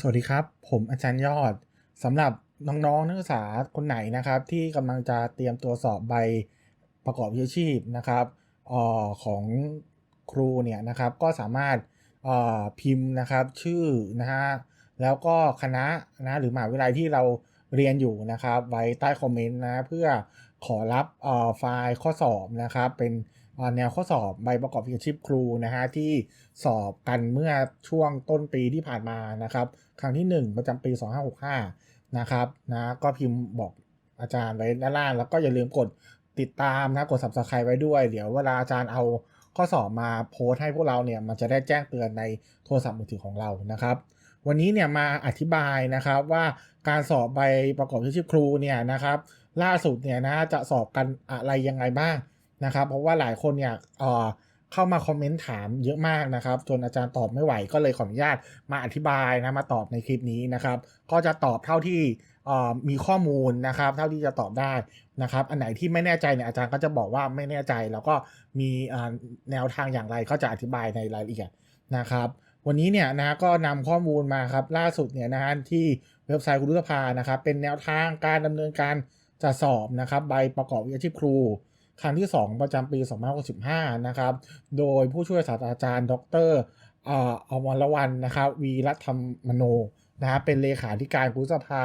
สวัสดีครับ ผมอาจารย์ยอดสำหรับน้องๆนักศึกษาคนไหนนะครับ ที่กำลังจะเตรียมตัวสอบใบประกอบวิชาชีพนะครับออของครูเนี่ยนะครับก็สามารถออพิมพ์นะครับชื่อนะฮะแล้วก็คณะนะหรือมหาวิทยาลัยที่เราเรียนอยู่นะครับ ไว้ใต้คอมเมนต์นะเพื่อขอรับออไฟล์ข้อสอบนะครับเป็นแนวข้อสอบใบประกอบวิชาชีพครูนะฮะที่สอบกันเมื่อช่วงต้นปีที่ผ่านมานะครับ ครั้งที่ 1 ประจำปี 2565 นะครับนะก็พิมพ์บอกอาจารย์ไว้ด้านล่าง แล้วก็อย่าลืมกดติดตามนะกด subscribe ไว้ด้วย เดี๋ยวเวลาอาจารย์เอาข้อสอบมาโพสต์ให้พวกเราเนี่ยมันจะได้แจ้งเตือนในโทรศัพท์มือถือของเรานะครับวันนี้เนี่ยมาอธิบายนะครับว่าการสอบใบประกอบวิชาชีพครูเนี่ยนะครับล่าสุดเนี่ยนะจะสอบกันอะไรยังไงบ้างนะครับ เพราะว่าหลายคนเนี่ยเอ่อ เข้ามาคอมเมนต์ถามเยอะมากนะครับจนอาจารย์ตอบไม่ไหวก็เลยขออนุญาตมาอธิบายนะมาตอบในคลิปนี้นะครับ ก็จะตอบเท่าที่มีข้อมูลนะครับ เท่าที่จะตอบได้นะครับ อันไหนที่ไม่แน่ใจเนี่ยอาจารย์ก็จะบอกว่าไม่แน่ใจ แล้วก็มีแนวทางอย่างไรก็จะอธิบายในรายละเอียดนะครับวันนี้เนี่ยนะก็นำข้อมูลมาครับล่าสุดเนี่ยนะฮะที่เว็บไซต์ครูรุษภานะครับเป็นแนวทางการดำเนินการจัดสอบนะครับใบประกอบวิชาชีพครู ครั้งที่ 2 ประจำปี 2565 นะครับ โดยผู้ช่วยศาสตราจารย์ ดรเอ่ออมรวันนะครับวีรัธรรมโนนะครับเป็นเลขาธิการครูรุษภา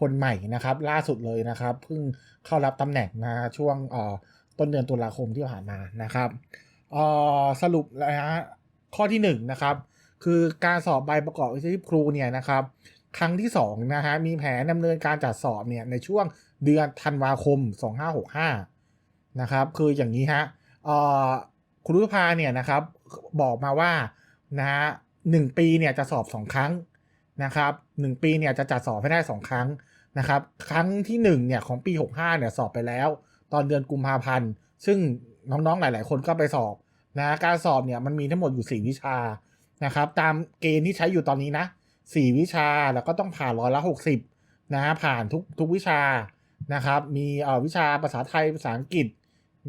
คนใหม่นะครับ ล่าสุดเลยนะครับเพิ่งเข้ารับตำแหน่งนะช่วงต้นเดือนตุลาคมที่ผ่านมานะครับสรุปนะฮะข้อที่1นะครับคือการสอบใบประกอบวิชาชีพครูเนี่ยนะครับครั้งที่2นะฮะมีแผนดำเนินการจัดสอบเนี่ยในช่วงเดือนธันวาคม 2565 นะครับ คืออย่างนี้ฮะครูรุษภาเนี่ยนะครับบอกมาว่านะฮะหนึ่งปีเนี่ยจะสอบ 2 ครั้งนะครับหนึ่งปีเนี่ยจะจัดสอบให้ได้ 2 ครั้งนะครับ ครั้งที่1เนี่ยของปี 65เนี่ยสอบไปแล้ว ตอนเดือนกุมภาพันธ์ ซึ่งน้องๆหลาย ๆ คนก็ไปสอบนะการสอบเนี่ยมันมีทั้งหมดอยู่ 4 วิชานะครับ ตามเกณฑ์ที่ใช้อยู่ตอนนี้นะ 4 วิชาแล้วก็ต้องผ่านร้อยละ 60นะฮะผ่านทุกทุกวิชานะครับ มีวิชาภาษาไทยภาษาอังกฤษ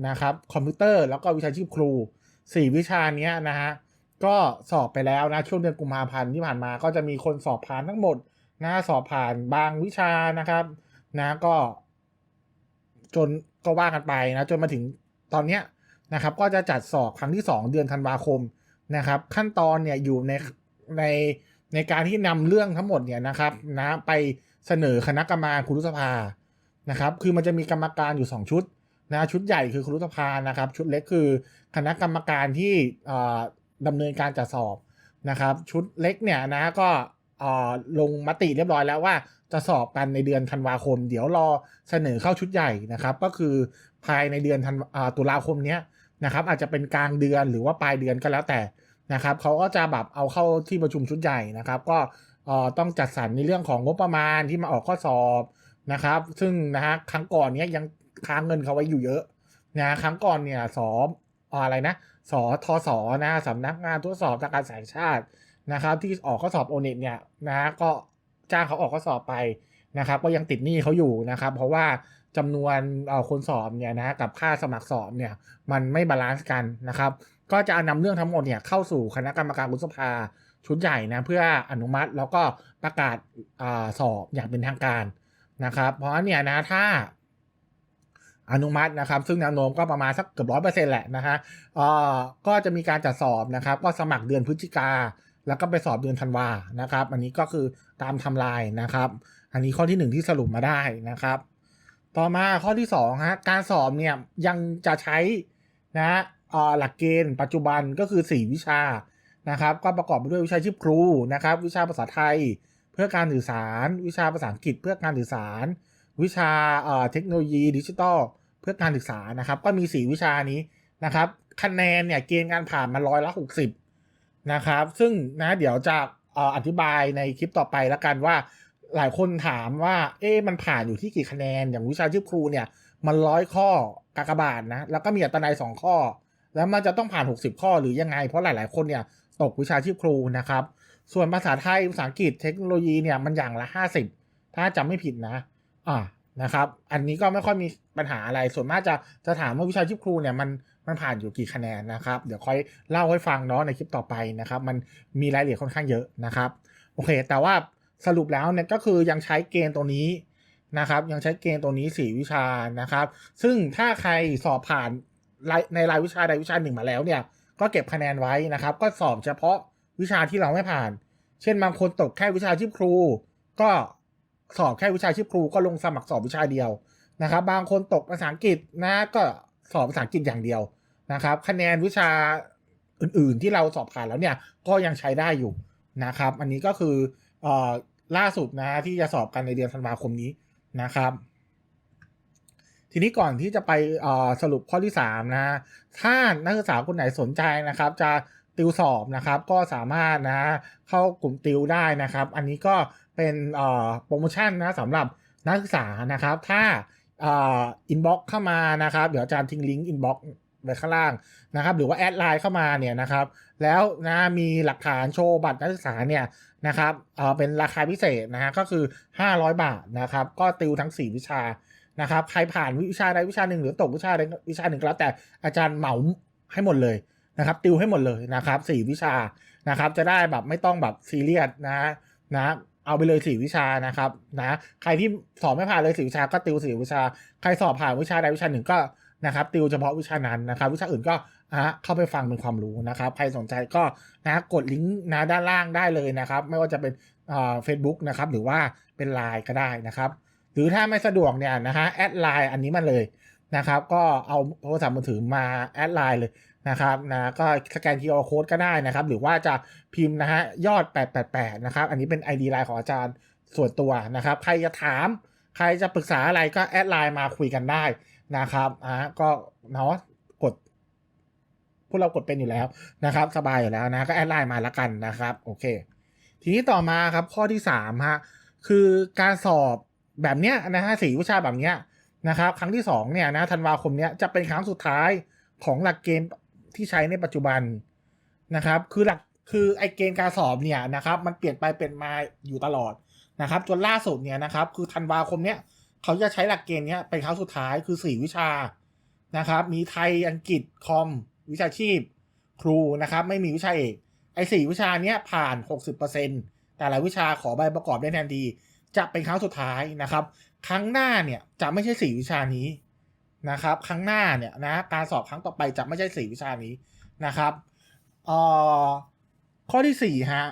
นะครับคอมพิวเตอร์แล้วก็วิชาชีพครู 4 วิชาเนี้ยนะฮะก็สอบไปแล้วนะช่วงเดือนกุมภาพันธ์ที่ผ่านมาก็จะมีคนสอบผ่านทั้งหมดนะสอบผ่านบางวิชานะครับนะก็ จนก็ว่ากันไปนะจนมาถึงตอนเนี้ยนะครับ ก็จะจัดสอบครั้งที่ 2 เดือนธันวาคมนะครับ ขั้นตอนเนี่ยอยู่ในในในการที่นำเรื่องทั้งหมดเนี่ยนะครับนะไปเสนอคณะกรรมการคุรุสภานะครับ คือมันจะมีกรรมการอยู่ 2 ชุด นะชุดใหญ่คือครุสภานะครับ ชุดเล็กคือคณะกรรมการที่ดำเนินการจัดสอบนะครับ ชุดเล็กเนี่ยนะก็ลงมติเรียบร้อยแล้วว่าจะสอบกันในเดือนธันวาคม เดี๋ยวรอเสนอเข้าชุดใหญ่นะครับ ก็คือภายในเดือนธันตุลาคมเนี้ยนะครับ อาจจะเป็นกลางเดือนหรือว่าปลายเดือนก็แล้วแต่นะครับเขาก็จะแบบเอาเข้าที่ประชุมชุดใหญ่นะครับ ก็ต้องจัดสรรในเรื่องของงบประมาณที่มาออกข้อสอบนะครับ ซึ่งนะฮะครั้งก่อนเนี้ยยัง ค้างเงินเขาไว้อยู่เยอะนะครั้งก่อนเนี่ยสอบอะไรนะสอทศนะสำนักงานทดสอบาการสายชาตินะครับ ที่ออกข้อสอบโอเน็ตเนี่ยนะก็จ้างเขาออกข้อสอบไปนะครับ ก็ยังติดหนี้เขาอยู่นะครับ เพราะว่าจำนวนคนสอบเนี่ยนะกับค่าสมัครสอบเนี่ยมันไม่บาลานซ์กันนะครับ ก็จะนำเรื่องทั้งหมดเนี่ยเข้าสู่คณะกรรมการวุฒิสภาชุดใหญ่นะเพื่ออนุมัติแล้วก็ประกาศอสอบอย่างเป็นทางการนะครับ เพราะเนี่ยนะถ้า อนุมัตินะครับ ซึ่งแนวโน้มก็ประมาณสักเกือบร้อยเปอร์เซ็นต์แหละนะฮะก็จะมีการจัดสอบนะครับ ก็สมัครเดือนพฤศจิกา แล้วก็ไปสอบเดือนธันวานะครับ อันนี้ก็คือตามทำลายนะครับ อันนี้ข้อที่ 1 ที่สรุปมาได้นะครับ ต่อมาข้อที่2ฮะการสอบเนี่ยยังจะใช้นะหลักเกณฑ์ปัจจุบันก็คือ 4 วิชานะครับ ก็ประกอบไปด้วยวิชาชีพครูนะครับ วิชาภาษาไทย เพื่อการสื่อสาร วิชาภาษาอังกฤษเพื่อการสื่อสาร วิชาเทคโนโลยีดิจิทัลเพื่อการศึกษานะครับ ก็มี 4 วิชานี้นะครับคะแนนเนี่ยเกณฑ์การผ่านมาร้อยละ60นะครับ ซึ่งนะเดี๋ยวจะอธิบายในคลิปต่อไปแล้วกันว่าหลายคนถามว่า เอ๊ะมันผ่านอยู่ที่กี่คะแนน อย่างวิชาชีพครูเนี่ย มันร้อยข้อกากบาทนะ แล้วก็มีอัตนัยสองข้อ แล้วมันจะต้องผ่าน 60 ข้อหรือยังไง เพราะหลาย ๆ คนเนี่ยตกวิชาชีพครูนะครับ ส่วนภาษาไทยภาษาอังกฤษเทคโนโลยีเนี่ยมันอย่างละ 50 ถ้าจำไม่ผิดนะ อ่านะครับ อันนี้ก็ไม่ค่อยมีปัญหาอะไร ส่วนมากจะจะถามว่าวิชาชีพครูเนี่ยมันมันผ่านอยู่กี่คะแนนนะครับ เดี๋ยวค่อยเล่าให้ฟังเนาะในคลิปต่อไปนะครับ มันมีรายละเอียดค่อนข้างเยอะนะครับ โอเค แต่ว่าสรุปแล้วเนี่ยก็คือยังใช้เกณฑ์ตัวนี้นะครับ ยังใช้เกณฑ์ตัวนี้สี่วิชานะครับ ซึ่งถ้าใครสอบผ่านในรายวิชาใดวิชาหนึ่งมาแล้วเนี่ย ก็เก็บคะแนนไว้นะครับ ก็สอบเฉพาะวิชาที่เราไม่ผ่าน เช่นบางคนตกแค่วิชาชีพครู ก็ สอบแค่วิชาชีพครูก็ลงสมัครสอบวิชาเดียวนะครับ บางคนตกภาษาอังกฤษนะก็สอบภาษาอังกฤษอย่างเดียวนะครับ คะแนนวิชาอื่นๆที่เราสอบผ่านแล้วเนี่ยก็ยังใช้ได้อยู่นะครับ อันนี้ก็คือเอ่อล่าสุดนะที่จะสอบกันในเดือนธันวาคมนี้นะครับ ทีนี้ก่อนที่จะไปเอ่อสรุปข้อที่3นะถ้านักศึกษาคนไหนสนใจนะครับ จะติวสอบนะครับ ก็สามารถนะเข้ากลุ่มติวได้นะครับ อันนี้ก็ เป็นโปรโมชั่นนะสำหรับนักศึกษานะครับ ถ้าอินบ็อกเข้ามานะครับ เดี๋ยวอาจารย์ทิ้งลิงก์อินบ็อกไว้ข้างล่างนะครับ หรือว่าแอดไลน์เข้ามาเนี่ยนะครับ แล้วนะมีหลักฐานโชว์บัตรนักศึกษาเนี่ยนะครับเเป็นราคาพิเศษนะฮะก็คือ 500 บาทนะครับ ก็ติวทั้ง 4 วิชานะครับ ใครผ่านวิชาใดวิชาหนึ่งหรือตกวิชาใดวิชาหนึ่งก็แล้วแต่อาจารย์เหมาให้หมดเลยนะครับ ติวให้หมดเลยนะครับ 4 วิชานะครับ จะได้แบบไม่ต้องแบบซีเรียสนะนะ เอาไปเลยสี่วิชานะครับนะใครที่สอบไม่ผ่านเลยสี่วิชาก็ติวสี่วิชา ใครสอบผ่านวิชาใดวิชาหนึ่งก็นะครับติวเฉพาะวิชานั้นนะครับ วิชาอื่นก็อะเข้าไปฟังเป็นความรู้นะครับ ใครสนใจก็นะกดลิงก์นะด้านล่างได้เลยนะครับ ไม่ว่าจะเป็นเฟซบุ๊กนะครับหรือว่าเป็นไลน์ก็ได้นะครับ หรือถ้าไม่สะดวกเนี่ยนะฮะแอดไลน์อันนี้มาเลยนะครับ ก็เอาโทรศัพท์มือถือมาแอดไลน์เลย นะครับนะก็สแกน QR code ก็ได้นะครับ หรือว่าจะพิมพ์นะฮะยอด 888 นะครับ อันนี้เป็น ID ไลน์ของอาจารย์ส่วนตัวนะครับ ใครจะถาม ใครจะปรึกษาอะไรก็แอดไลน์มาคุยกันได้นะครับอะก็เนาะกดพวกเรากดเป็นอยู่แล้วนะครับ สบายอยู่แล้วนะก็แอดไลน์มาล้วกันนะครับโอเค ทีนี้ต่อมาครับข้อที่3ฮะคือการสอบแบบเนี้ยนะฮะสี่วิชาแบบเนี้ยนะครับ ครั้งที่2เนี่ยนะธันวาคมเนี้ยจะเป็นครั้งสุดท้ายของหลักเกณฑ์ ที่ใช้ในปัจจุบันนะครับ คือหลักคือไอเกณฑ์การสอบเนี่ยนะครับมันเปลี่ยนไปเปลี่ยนมาอยู่ตลอดนะครับจนล่าสุดเนี่ยนะครับคือธันวาคมเนี้ยเขาจะใช้หลักเกณฑ์เนี้ยเป็นครั้งสุดท้ายคือสี่วิชานะครับมีไทยอังกฤษคอม วิชาชีพ ครูนะครับไม่มีวิชาเอกไอ้สี่วิชาเนี้ยผ่าน 60%แต่ละวิชาขอใบประกอบได้ทันทีจะเป็นครั้งสุดท้ายนะครับ ครั้งหน้าเนี่ยจะไม่ใช่สี่วิชานี้ นะครับ ครั้งหน้าเนี่ยนะการสอบครั้งต่อไปจะไม่ใช่สี่วิชานี้นะครับเอ่อข้อที่สี่ฮะ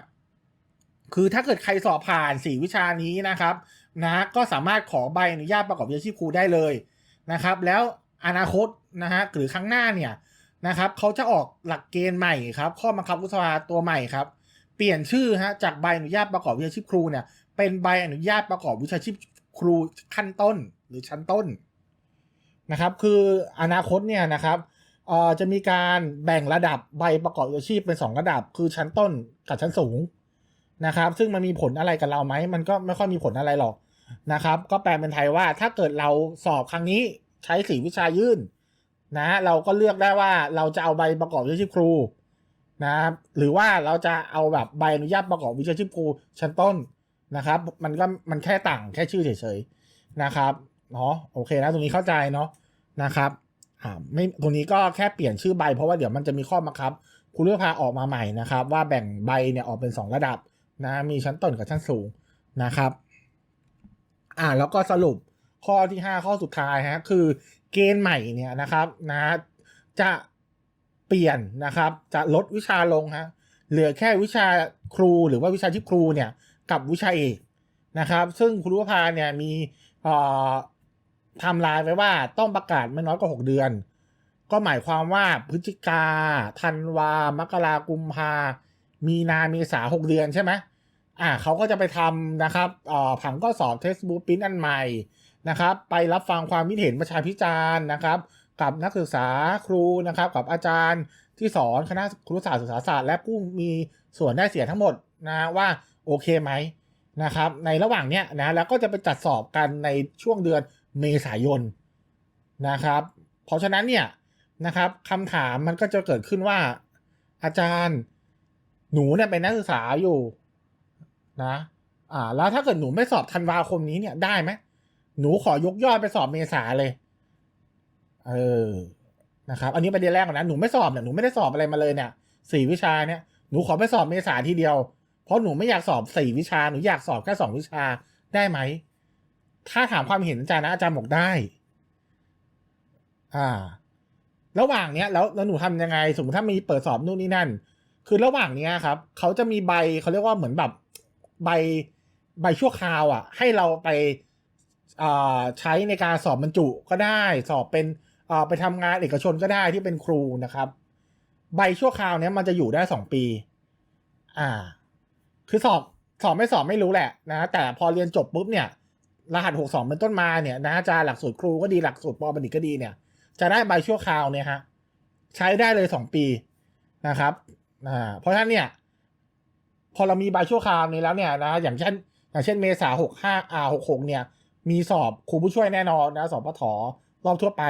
คือถ้าเกิดใครสอบผ่านสี่วิชานี้นะครับนะก็สามารถขอใบอนุญาตประกอบวิชาชีพครูได้เลยนะครับ แล้วอนาคตนะฮะหรือครั้งหน้าเนี่ยนะครับเขาจะออกหลักเกณฑ์ใหม่ครับ ข้อบังคับวุฒิสภาตัวใหม่ครับ เปลี่ยนชื่อฮะจากใบอนุญาตประกอบวิชาชีพครูเนี่ยเป็นใบอนุญาตประกอบวิชาชีพครูขั้นต้นหรือชั้นต้น นะครับ คืออนาคตเนี่ยนะครับจะมีการแบ่งระดับใบประกอบวิชาชีพเป็น 2 ระดับ คือชั้นต้นกับชั้นสูงนะครับ ซึ่งมันมีผลอะไรกับเราไหมมันก็ไม่ค่อยมีผลอะไรหรอกนะครับ ก็แปลเป็นไทยว่าถ้าเกิดเราสอบครั้งนี้ใช้สีวิชายื่นนะเราก็เลือกได้ว่าเราจะเอาใบประกอบวิชาชีพครูนะครับหรือว่าเราจะเอาแบบใบอนุญาตประกอบวิชาชีพครูชั้นต้นนะครับ มันก็มันแค่ต่างแค่ชื่อเฉยๆนะครับ เนาะโอเคนะตรงนี้เข้าใจเนาะนะครับอ่าไม่ตรงนี้ก็แค่เปลี่ยนชื่อใบ เพราะว่าเดี๋ยวมันจะมีข้อบังคับครูเลือกพาออกมาใหม่นะครับ ว่าแบ่งใบเนี่ยออกเป็น 2 ระดับนะมีชั้นต้นกับชั้นสูงนะครับอ่าแล้วก็สรุปข้อที่ 5 ข้อสุดท้ายฮะคือเกณฑ์ใหม่เนี่ยนะครับนะจะเปลี่ยนนะครับ จะลดวิชาลงฮะเหลือแค่วิชาครูหรือว่าวิชาที่ครูเนี่ยกับวิชาเอกนะครับ ซึ่งครูรุพาเนี่ยมี เอ่อไทำลายไว้ว่าต้องประกาศไม่น้อยกว่า 6 เดือน ก็หมายความว่าพฤศจิกาธันวา มกรากุมภา มีนาเมษาหกเดือนใช่ไหมอ่าเขาก็จะไปทำนะครับอ่อผังก็สอบเทสบุ๊ปิ้นอันใหม่นะครับ ไปรับฟังความคิดเห็นประชาพิจารณ์นะครับ กับนักศึกษาครูนะครับ กับอาจารย์ที่สอนคณะครุศาสตร์ศึกษาศาสตร์ และผู้มีส่วนได้เสียทั้งหมดนะว่าโอเคไหมนะครับ ในระหว่างเนี้ยนะแล้วก็จะไปจัดสอบกันในช่วงเดือน เมษายนนะครับ เพราะฉะนั้นเนี่ยนะครับคำถามมันก็จะเกิดขึ้นว่า อาจารย์หนูเนี่ยเป็นนักศึกษาอยู่นะอ่าแล้วถ้าเกิดหนูไม่สอบธันวาคมนี้เนี่ยได้ไหมหนูขอยกยอดไปสอบเมษาเลย เออนะครับ อันนี้ประเด็นแรกก่อนนะหนูไม่สอบเนี่ยหนูไม่ได้สอบอะไรมาเลยเนี่ยสี่วิชาเนี่ยหนูขอไปสอบเมษาทีเดียว เพราะหนูไม่อยากสอบสี่วิชาหนูอยากสอบแค่สองวิชาได้ไหม ถ้าถามความเห็นอาจารย์นะอาจารย์บอกได้ อ่า ระหว่างเนี้ย แล้วแล้วหนูทำยังไง สมมติถ้ามีเปิดสอบนู่นนี่นั่น คือระหว่างเนี้ยครับเขาจะมีใบเขาเรียกว่าเหมือนแบบใบใบชั่วคราวอะ ให้เราไปอ่าใช้ในการสอบบรรจุก็ได้ สอบเป็นอ่าไปทำงานเอกชนก็ได้ที่เป็นครูนะครับ ใบชั่วคราวเนี้ยมันจะอยู่ได้สองปี อ่า คือสอบสอบไม่สอบไม่รู้แหละนะ แต่พอเรียนจบปุ๊บเนี่ย รหัสหกสองเป็นต้นมาเนี่ยนะอาจารย์หลักสูตรครูก็ดีหลักสูตรปอบัณฑิตก็ดีเนี่ย จะได้ใบชั่วคราวเนี่ยฮะใช้ได้เลยสองปีนะครับอ่าเพราะฉะนั้นเนี่ยพอเรามีใบชั่วคราวนี้แล้วเนี่ยนะอย่างเช่น อย่างเช่นเมษาหกห้าอ่าหกหกเนี่ย มีสอบครูผู้ช่วยแน่นอนนะสอบปฐรอบทั่วไป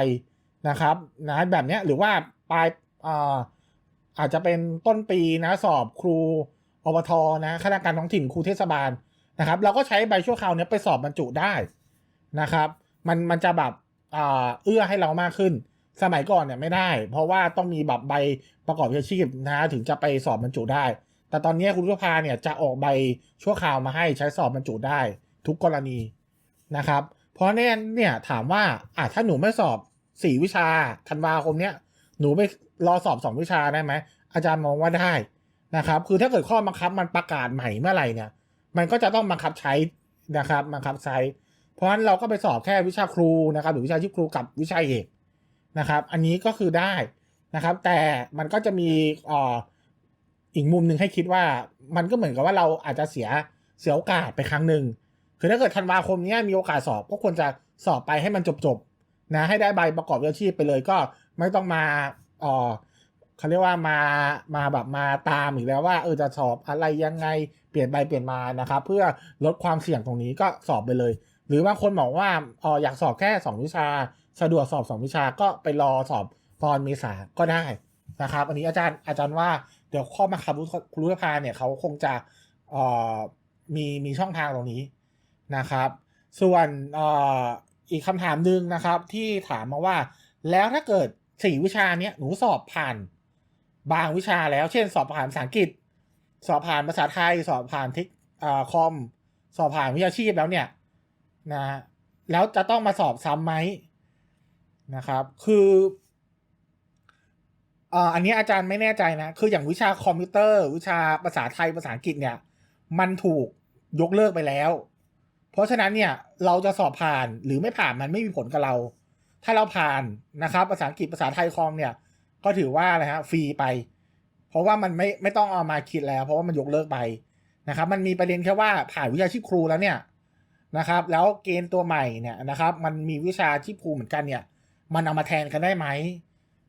นะครับนะแบบเนี้ยหรือว่าปลายอ่าอาจจะเป็นต้นปีนะสอบครูอบทนะข้าราชการท้องถิ่นครูเทศบาล นะครับ เราก็ใช้ใบชั่วคราวนี้ไปสอบบรรจุได้นะครับ มันมันจะแบบเอื้อให้เรามากขึ้น สมัยก่อนเนี่ยไม่ได้ เพราะว่าต้องมีแบบใบประกอบวิชาชีพนะถึงจะไปสอบบรรจุได้ แต่ตอนนี้คุณผู้พาเนี่ยจะออกใบชั่วคราวมาให้ใช้สอบบรรจุได้ ทุกกรณีนะครับ เพราะเนี่ยเนี่ยถามว่าอะถ้าหนูไม่สอบสี่วิชาธันวาคมเนี้ยหนูไปรอสอบสองวิชาได้ไหมอาจารย์มองว่าได้นะครับ คือถ้าเกิดข้อบังคับมันประกาศใหม่เมื่อไหร่เนี่ย มันก็จะต้องบังคับใช้นะครับบังคับใช้ เพราะฉะนั้นเราก็ไปสอบแค่วิชาครูนะครับ หรือวิชาชีพครูกับวิชาเอกนะครับ อันนี้ก็คือได้นะครับ แต่มันก็จะมีอ่ออีกมุมหนึ่งให้คิดว่ามันก็เหมือนกับว่าเราอาจจะเสียเสียโอกาสไปครั้งหนึ่งคือถ้าเกิดธันวาคมนี้มีโอกาสสอบก็ควรจะสอบไปให้มันจบๆนะให้ได้ใบประกอบวิชาชีพไปเลยก็ไม่ต้องมาอ่อ เขาเรียกว่ามามาแบบมาตามอีกแล้วว่าเออจะสอบอะไรยังไงเปลี่ยนใบเปลี่ยนมานะครับ เพื่อลดความเสี่ยงตรงนี้ก็สอบไปเลย หรือบางคนบอกว่าเอออยากสอบแค่ 2 วิชา สะดวกสอบ 2 วิชาก็ไปรอสอบตอนเมษาก็ได้นะครับ อันนี้อาจารย์อาจารย์ว่าเดี๋ยวข้อมาคับครูรุพาเนี่ยเขาคงจะเอ่อมีมีช่องทางตรงนี้นะครับ ส่วนเอ่ออีกคำถามหนึ่งนะครับที่ถามมาว่า แล้วถ้าเกิดสี่วิชาเนี้ยหนูสอบผ่าน บางวิชาแล้ว เช่น สอบผ่านภาษาอังกฤษ สอบผ่านภาษาไทย สอบผ่านเทคเอ่อคอม สอบผ่านวิชาชีพแล้วเนี่ยนะแล้วจะต้องมาสอบซ้ำไหมนะครับ คืออันนี้อาจารย์ไม่แน่ใจนะ คืออย่างวิชาคอมพิวเตอร์ วิชาภาษาไทยภาษาอังกฤษเนี่ย มันถูกยกเลิกไปแล้ว เพราะฉะนั้นเนี่ยเราจะสอบผ่านหรือไม่ผ่านมันไม่มีผลกับเรา ถ้าเราผ่านนะครับภาษาอังกฤษภาษาไทยคอมเนี่ย ก็ถือว่าอะไรฮะฟรีไป เพราะว่ามันไม่ไม่ต้องเอามาคิดแล้ว เพราะว่ามันยกเลิกไปนะครับ มันมีประเด็นแค่ว่าผ่านวิชาชีพครูแล้วเนี่ยนะครับ แล้วเกณฑ์ตัวใหม่เนี่ยนะครับ มันมีวิชาที่ครูเหมือนกันเนี่ย มันเอามาแทนกันได้ไหม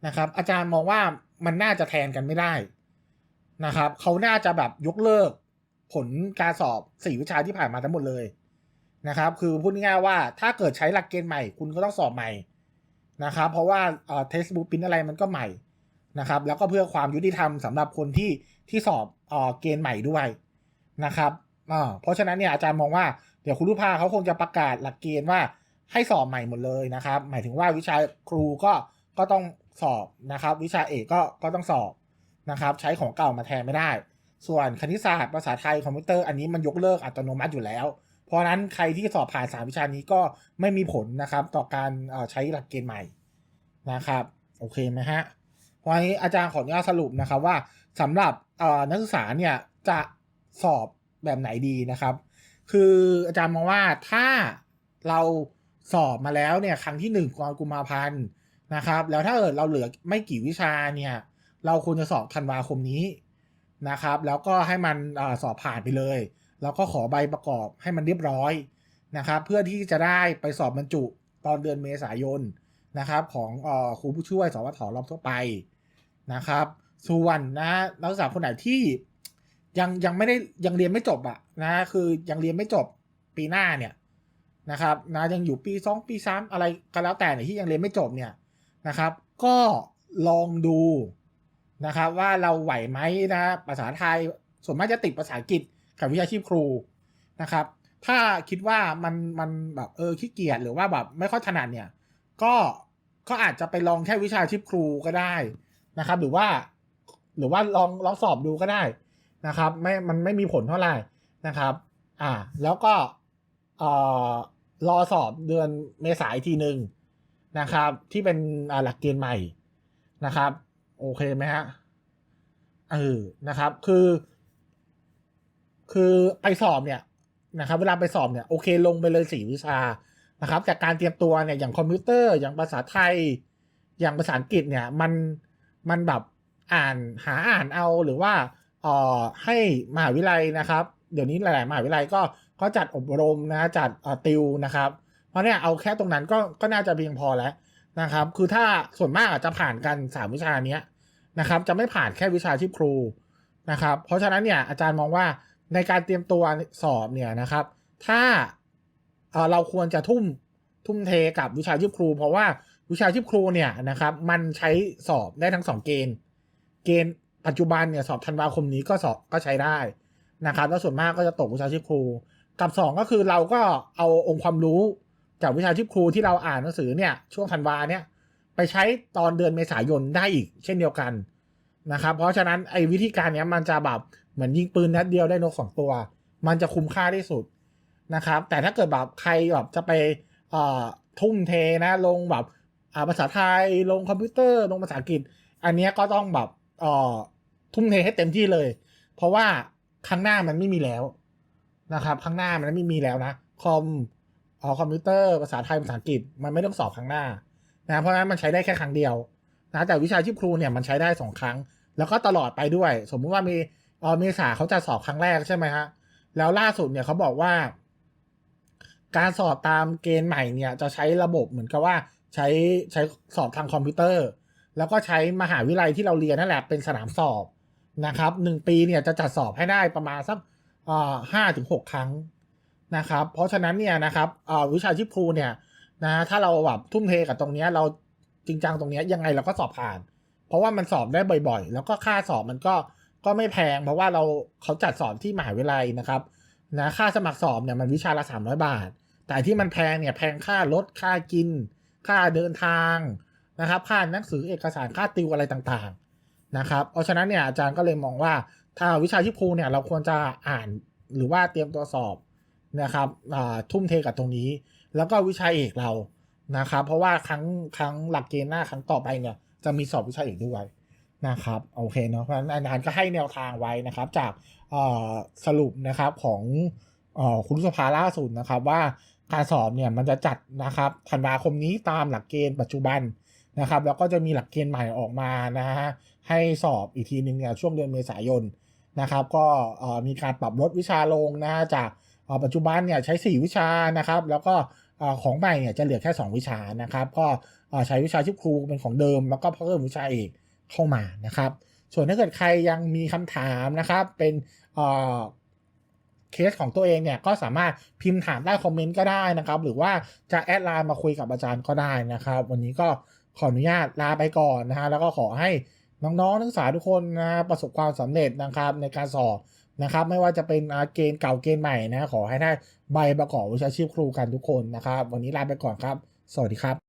นะครับ อาจารย์มองว่ามันน่าจะแทนกันไม่ได้นะครับเขาน่าจะแบบยกเลิกผลการสอบสี่วิชาที่ผ่านมาทั้งหมดเลยนะครับ คือพูดง่ายๆว่าถ้าเกิดใช้หลักเกณฑ์ใหม่ คุณก็ต้องสอบใหม่นะครับ เพราะว่าเอ่อเทสบุ๊กพินอะไรมันก็ใหม่ นะครับ แล้วก็เพื่อความยุติธรรมสำหรับคนที่ที่สอบเออเกณฑ์ใหม่ด้วยนะครับเพราะฉะนั้นเนี่ยอาจารย์มองว่าเดี๋ยวครูรุภาเขาคงจะประกาศหลักเกณฑ์ว่าให้สอบใหม่หมดเลยนะครับ หมายถึงว่าวิชาครูก็ก็ต้องสอบนะครับ วิชาเอกก็ก็ต้องสอบนะครับ ใช้ของเก่ามาแทนไม่ได้ ส่วนคณิตศาสตร์ภาษาไทยคอมพิวเตอร์อันนี้มันยกเลิกอัตโนมัติอยู่แล้ว เพราะนั้นใครที่สอบผ่านสามวิชานี้ก็ไม่มีผลนะครับ ต่อการใช้หลักเกณฑ์ใหม่นะครับ โอเคไหมฮะ วันนี้อาจารย์ขออนุญาตสรุปนะครับว่าสำหรับนักศึกษาเนี่ยจะสอบแบบไหนดีนะครับ คืออาจารย์มองว่าถ้าเราสอบมาแล้วเนี่ยครั้งที่หนึ่งกรกุมภาพันธ์นะครับ แล้วถ้าเกิดเราเหลือไม่กี่วิชาเนี่ยเราควรจะสอบธันวาคมนี้นะครับ แล้วก็ให้มันอสอบผ่านไปเลย แล้วก็ขอใบประกอบให้มันเรียบร้อยนะครับ เพื่อที่จะได้ไปสอบบรรจุตอนเดือนเมษายนนะครับ ของอครูผู้ช่วยสวทรอบทั่วไป นะครับ ส่วนนะนักศึกษาคนไหนที่ยังยังไม่ได้ยังเรียนไม่จบอะนะคือยังเรียนไม่จบปีหน้าเนี่ยนะครับนะยังอยู่ปีสองปีสามอะไรก็แล้วแต่เนี่ยที่ยังเรียนไม่จบเนี่ยนะครับ ก็ลองดูนะครับว่าเราไหวไหมนะภาษาไทยส่วนมากจะติดภาษาอังกฤษกับวิชาชีพครูนะครับ ถ้าคิดว่ามันมันแบบเออขี้เกียจหรือว่าแบบไม่ค่อยถนัดเนี่ย ก็ก็อาจจะไปลองแค่วิชาชีพครูก็ได้ นะครับ หรือว่า หรือว่าลองลองสอบดูก็ได้นะครับ ไม่มันไม่มีผลเท่าไหร่นะครับ อ่า แล้วก็เอ่อรอสอบเดือนเมษายนทีหนึ่งนะครับ ที่เป็นหลักเกณฑ์ใหม่นะครับ โอเคไหมฮะเออนะครับ คือ คือไปสอบเนี่ยนะครับ เวลาไปสอบเนี่ยโอเคลงไปเลยสี่วิชานะครับ จากการเตรียมตัวเนี่ยอย่างคอมพิวเตอร์ อย่างภาษาไทย อย่างภาษาอังกฤษเนี่ย มัน มันแบบอ่านหาอ่านเอาหรือว่าเอ่อให้มหาวิทยาลัยนะครับ เดี๋ยวนี้หลายๆมหาวิทยาลัยก็ก็จัดอบรมนะจัดเอ่อติวนะครับ เพราะเนี่ยเอาแค่ตรงนั้นก็ก็น่าจะเพียงพอแล้วนะครับ คือถ้าส่วนมากอาจจะผ่านกันสามวิชาเนี้ยนะครับ จะไม่ผ่านแค่วิชาชีพครูนะครับ เพราะฉะนั้นเนี่ยอาจารย์มองว่าในการเตรียมตัวสอบเนี่ยนะครับ ถ้าเอ่อเราควรจะทุ่มทุ่มเทกับวิชาชีพครู เพราะว่า วิชาชีพครูเนี่ยนะครับ มันใช้สอบได้ทั้งสองเกณฑ์ เกณฑ์ปัจจุบันเนี่ยสอบธันวาคมนี้ก็สอบก็ใช้ได้นะครับ แล้วส่วนมากก็จะตกวิชาชีพครู กับสองก็คือเราก็เอาองค์ความรู้จากวิชาชีพครูที่เราอ่านหนังสือเนี่ยช่วงธันวาเนี่ยไปใช้ตอนเดือนเมษายนได้อีกเช่นเดียวกันนะครับ เพราะฉะนั้นไอ้วิธีการเนี้ยมันจะแบบเหมือนยิงปืนนัดเดียวได้นกสองตัว มันจะคุ้มค่าที่สุดนะครับ แต่ถ้าเกิดแบบใครแบบจะไปอ่อทุ่มเทนะลงแบบ อ่าภาษาไทยลงคอมพิวเตอร์ลงภาษาอังกฤษ อันนี้ก็ต้องแบบเอ่อทุ่มเทให้เต็มที่เลย เพราะว่าครั้งหน้ามันไม่มีแล้วนะครับครั้งหน้ามันไม่มีแล้วนะคอมอ๋อคอมพิวเตอร์ภาษาไทยภาษาอังกฤษมันไม่ต้องสอบครั้งหน้านะเพราะฉะนั้นมันใช้ได้แค่ครั้งเดียวนะแต่วิชาชีพครูเนี่ยมันใช้ได้สองครั้ง แล้วก็ตลอดไปด้วย สมมุติว่ามีออเมษาเขาจะสอบครั้งแรกใช่ไหมฮะแล้วล่าสุดเนี่ยเขาบอกว่า การสอบตามเกณฑ์ใหม่เนี่ยจะใช้ระบบเหมือนกับว่า ใช้ใช้สอบทางคอมพิวเตอร์ แล้วก็ใช้มหาวิทยาลัยที่เราเรียนนั่นแหละเป็นสนามสอบนะครับหนึ่งปีเนี่ยจะจัดสอบให้ได้ประมาณสักห้าถึงหกครั้งนะครับ เพราะฉะนั้นเนี่ยนะครับวิชาชีพครูเนี่ยนะถ้าเราแบบทุ่มเทกับตรงนี้เราจริงจังตรงนี้ยยังไงเราก็สอบผ่าน เพราะว่ามันสอบได้บ่อยๆ แล้วก็ค่าสอบมันก็ก็ไม่แพง เพราะว่าเราเขาจัดสอบที่มหาวิทยาลัยนะครับนะค่าสมัครสอบเนี่ยมันวิชาละ300 บาท แต่ที่มันแพงเนี่ยแพงค่ารถค่ากิน ค่าเดินทางนะครับ ค่าหนังสือเอกสารค่าติวอะไรต่างๆนะครับ เพราะฉะนั้นเนี่ยอาจารย์ก็เลยมองว่าถ้าวิชาชีพครูเนี่ยเราควรจะอ่านหรือว่าเตรียมตัวสอบนะครับทุ่มเทกับตรงนี้ แล้วก็วิชาเอกเรานะครับ เพราะว่าครั้งครั้งหลักเกณฑ์หน้าครั้งต่อไปเนี่ยจะมีสอบวิชาเอกด้วยนะครับโอเคเนาะเพราะฉะนั้นอาจารย์ก็ให้แนวทางไว้นะครับจากสรุปนะครับของคุณสภาล่าสุดนะครับว่า การสอบเนี่ยมันจะจัดนะครับธันวาคมนี้ตามหลักเกณฑ์ปัจจุบันนะครับ แล้วก็จะมีหลักเกณฑ์ใหม่ออกมานะฮะให้สอบอีกทีหนึ่งเนี่ยช่วงเดือนเมษายนนะครับ ก็มีการปรับลดวิชาลงนะจากปัจจุบันเนี่ยใช้ 4 วิชานะครับ แล้วก็ของใหม่เนี่ยจะเหลือแค่ 2 วิชานะครับ ก็ใช้วิชาชีพครูเป็นของเดิม แล้วก็เพิ่มวิชาเอกเข้ามานะครับ ส่วนถ้าเกิดใครยังมีคำถามนะครับเป็น เคสของตัวเองเนี่ยก็สามารถพิมพ์ถามได้คอมเมนต์ก็ได้นะครับ หรือว่าจะแอดไลน์มาคุยกับอาจารย์ก็ได้นะครับ วันนี้ก็ขออนุญาตลาไปก่อนนะฮะแล้วก็ขอให้น้องๆนักศึกษาทุกคนนะประสบความสำเร็จนะครับในการสอบนะครับ ไม่ว่าจะเป็นเกณฑ์เก่าเกณฑ์ใหม่นะขอให้ได้ใบประกอบวิชาชีพครูกันทุกคนนะครับ วันนี้ลาไปก่อนครับ สวัสดีครับ